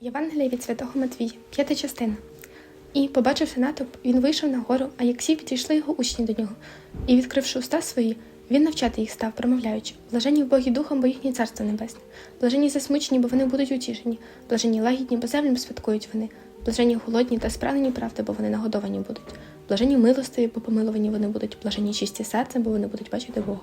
Євангелія від святого Матвія, п'ята частина. І, побачивши натовп, він вийшов на гору, а як всі підійшли його учні до нього. І, відкривши уста свої, він навчати їх став, промовляючи: блажені в Богі духом, бо їхнє царство небесне, блажені засмучені, бо вони будуть утішені, блажені лагідні, бо землю святкують вони, блажені голодні та спрагнені правди, бо вони нагодовані будуть, блажені милостиві, бо помиловані вони будуть, блажені чисті серцем, бо вони будуть бачити Бога.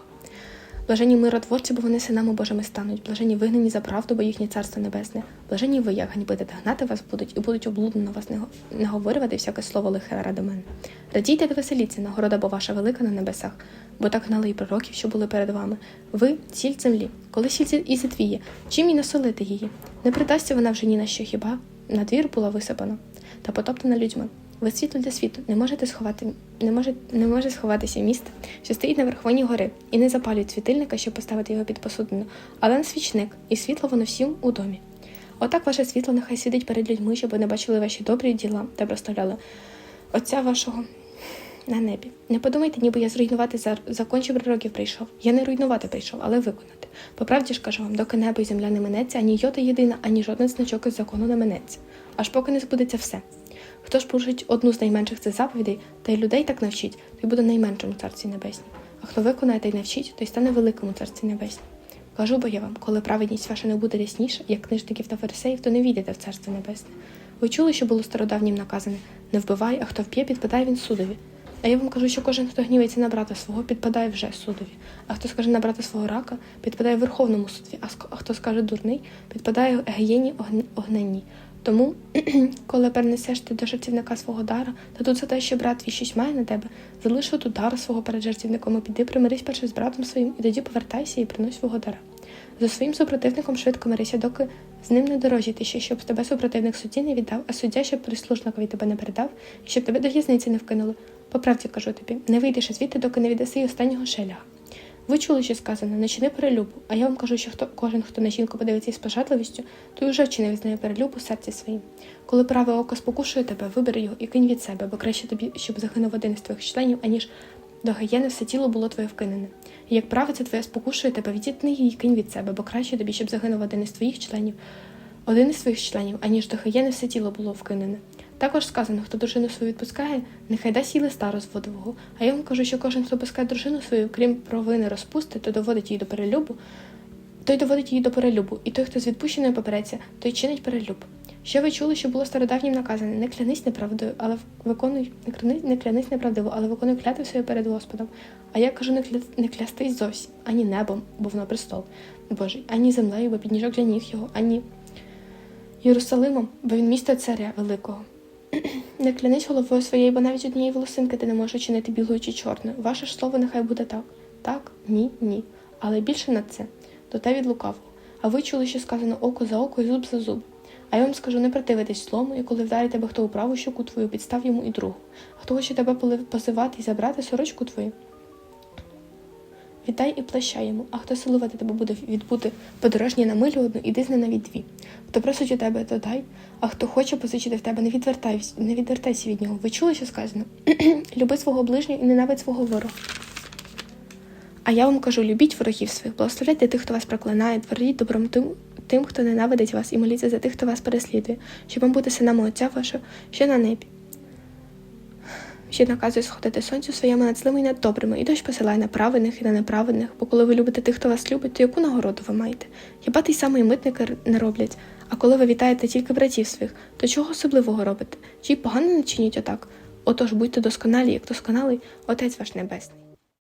Блажені миротворці, бо вони синами Божими стануть, блажені вигнані за правду, бо їхнє царство небесне. Блажені ви, як ганьбити та гнати вас будуть, і будуть облудно вас не, говорювати всяке слово лихе ради мене. Радійте та веселіться, нагорода бо ваша велика на небесах, бо так гнали і пророків, що були перед вами. Ви сіль землі, коли сіль і зітвіє, чим і насолити її? Не придасться вона вже ні на що хіба на двір була висипана та потоптана людьми. Ви світло для світу, не можете сховати, не може, не може сховатися місто, що стоїть на верховині гори, і не запалюють світильника, щоб поставити його під посудину, але на свічник, і світло воно всім у домі. Отак ваше світло нехай світить перед людьми, щоб вони бачили ваші добрі діла та проставляли Отця вашого на небі. Не подумайте, ніби я зруйнувати за закон, пророків прийшов. Я не руйнувати прийшов, але виконати. По правді ж кажу вам, доки небо і земля не минеться, ані йота єдина, ані жоден значок із закону не минеться. Аж поки не збудеться все. Хто ж порушить одну з найменших цих заповідей, та й людей так навчить, той буде найменшим у царстві небесній. А хто виконає та й навчить, той стане великим у царстві небесній. Кажу бо я вам, коли праведність ваша не буде рясніша, як книжників та фарисеїв, то не війдете в царство небесне. Ви чули, що було стародавнім наказане не вбивай, а хто вб'є, підпадає він судові. А я вам кажу, що кожен, хто гнівається на брата свого, підпадає вже судові. А хто скаже на брата свого рака, підпадає Верховному судові, а хто скаже дурний, підпадає гієні огн- огненній. Тому, коли перенесеш ти до жартівника свого дара, та тут за те, що брат твій щось має на тебе, залиши тут дара свого перед жартівником, і піди примирись перше з братом своїм, і тоді повертайся і принось свого дара. За своїм супротивником швидко мирися, доки з ним не дорожити ще, щоб тебе супротивник судді не віддав, а суддя, щоб прислужникові тебе не передав, і щоб тебе до в'язниці не вкинули. По правді кажу тобі, не вийдеш звідти, доки не віддаси останнього шеляга. Ви чули, що сказано, не чини перелюбу, а я вам кажу, що хто кожен, хто на жінку подивиться із пожадливістю, той уже вчинив з нею перелюбу в серці своїм. Коли праве око спокушує тебе, вибери його і кинь від себе, бо краще тобі, щоб загинув один із твоїх членів, аніж до гієни все тіло було твоє вкинене. І як правиця твоя спокушує тебе, відітни її і кинь від себе, бо краще тобі, щоб загинув один із твоїх членів, один із своїх членів, аніж до гієни все тіло було вкинене. Також сказано, хто дружину свою відпускає, нехай дасть їй листа розводового. А я вам кажу, що кожен, хто пускає дружину свою, крім провини розпусти, то доводить її до перелюбу, той доводить її до перелюбу, і той, хто з відпущеною попереться, той чинить перелюб. Що ви чули, що було стародавнім наказане? Не клянись неправдою, але виконуй не клянись, не клянись неправдиво, але виконуй клятви свої перед Господом. А я кажу, не, кля... не клястись зовсім, ані небом, бо воно престол Божий, ані землею, бо підніжок для ніг його, ані Єрусалимом, бо він місто царя великого. Не клянись головою своєю, бо навіть однієї волосинки ти не можеш чинити білою чи чорною. Ваше ж слово нехай буде так. Так, ні, ні. Але більше на це, то те від лукавого. А ви чули, що сказано око за око і зуб за зуб. А я вам скажу, не противитись злому, і коли вдарить тебе хто у праву щоку твою, підстав йому і другу. А хто хоче тебе позивати і забрати сорочку твою, Віддай і плаща йому, а хто силувати тебе буде відбути подорожній на милю одну, іди з ним навіть дві. Хто просить у тебе, то дай, а хто хоче позичити в тебе, не відвертайся, не відвертайся від нього. Ви чули, що сказано? Люби свого ближнього і ненавидь свого ворога. А я вам кажу: любіть ворогів своїх, благословляйте тих, хто вас проклинає, творіть добром тим, тим, хто ненавидить вас, і моліться за тих, хто вас переслідує, щоб вам бути синами Отця вашого, що на небі. Ще наказує сходити сонцю своєму над злими і над добрими, і дощ посилає на праведних і на неправедних, бо коли ви любите тих, хто вас любить, то яку нагороду ви маєте? Хіба ті самі митники не роблять? А коли ви вітаєте тільки братів своїх, то чого особливого робите? Чи й погано не чиніть отак? Отож будьте досконалі, як досконалий Отець ваш Небесний.